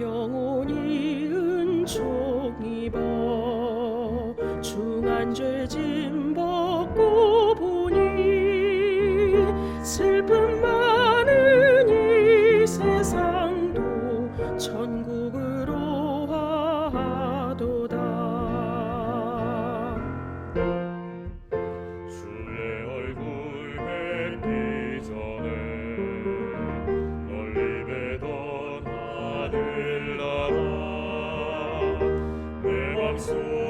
영혼이 은총이 봐 중한 죄짐 zu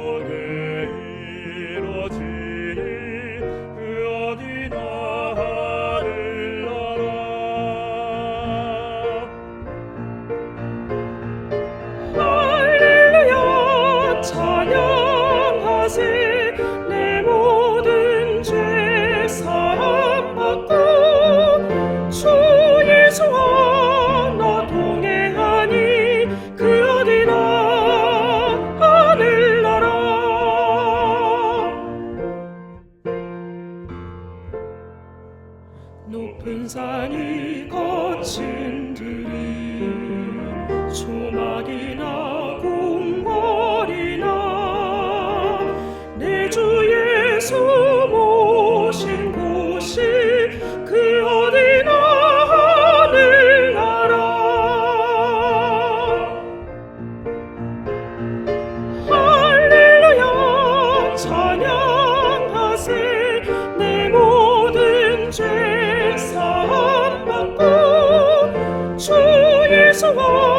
높은 산이 거친 들이 소막이나 궁궐이나 내 주 예수 모신 곳이 그 어디나 하늘나라. 할렐루야 찬양하세. 주 예수와